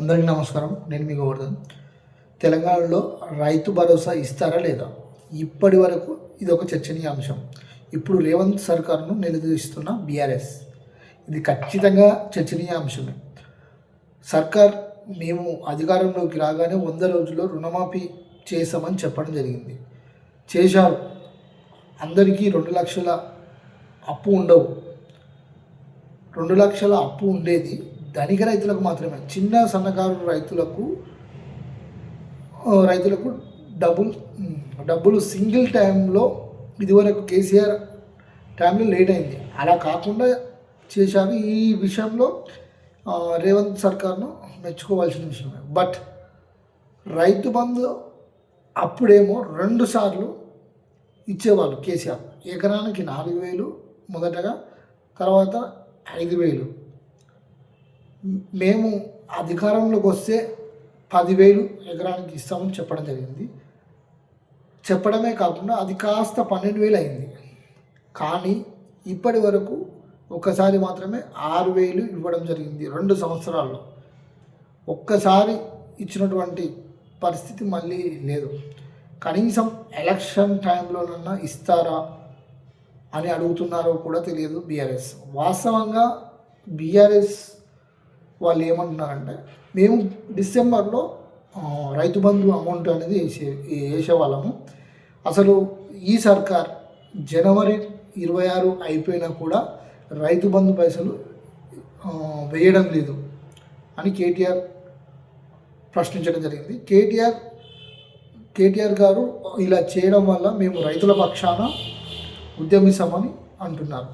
అందరికీ నమస్కారం. నేను మీ గోవర్ధన్. తెలంగాణలో రైతు భరోసా ఇస్తారా లేదా? ఇప్పటి వరకు ఇది ఒక చర్చనీయాంశం. ఇప్పుడు రేవంత్ సర్కార్ను నిలదీస్తున్న బీఆర్ఎస్. ఇది ఖచ్చితంగా చర్చనీయాంశమే సర్కార్ మేము అధికారంలోకి రాగానే వంద రోజుల్లో రుణమాఫీ చేసామని చెప్పడం జరిగింది. చేశారు. అందరికీ రెండు లక్షల అప్పు ఉండవు. రెండు లక్షల అప్పు ఉండేది ధనిక రైతులకు మాత్రమే చిన్న సన్నకారు రైతులకు రైతులకు డబ్బులు డబ్బులు సింగిల్ టైంలో ఇదివరకు కేసీఆర్ టైంలో లేట్ అయింది. అలా కాకుండా చేశారు. ఈ విషయంలో రేవంత్ సర్కార్ను మెచ్చుకోవాల్సిన విషయమే బట్ రైతు బంధు అప్పుడేమో రెండు సార్లు ఇచ్చేవాళ్ళు కేసీఆర్. ఎకరానికి నాలుగు వేలు మొదటగా తర్వాత ఐదు వేలు. మేము అధికారంలోకి వస్తే పదివేలు ఎకరానికి ఇస్తామని చెప్పడం జరిగింది. చెప్పడమే కాకుండా అది కాస్త పన్నెండు వేలు అయింది. కానీ ఇప్పటి వరకు ఒక్కసారి మాత్రమే ఆరు వేలు ఇవ్వడం జరిగింది రెండు సంవత్సరాల్లో. ఒక్కసారి ఇచ్చినటువంటి పరిస్థితి మళ్ళీ లేదు. కనీసం ఎలక్షన్ టైంలోనన్నా ఇస్తారా అని అడుగుతున్నారో కూడా తెలియదు బీఆర్ఎస్. వాస్తవంగా బీఆర్ఎస్ వాళ్ళు ఏమంటున్నారంటే మేము డిసెంబర్లో రైతు బంధు అమౌంట్ అనేది వేసే వేసేవాళ్ళము. అసలు ఈ సర్కార్ జనవరి ఇరవై ఆరు అయిపోయినా కూడా రైతు బంధు పైసలు వేయడం లేదు అని కేటీఆర్ ప్రశ్నించడం జరిగింది. కేటీఆర్ కేటీఆర్ గారు ఇలా చేయడం వల్ల మేము రైతుల పక్షాన ఉద్యమిస్తామని అంటున్నారు.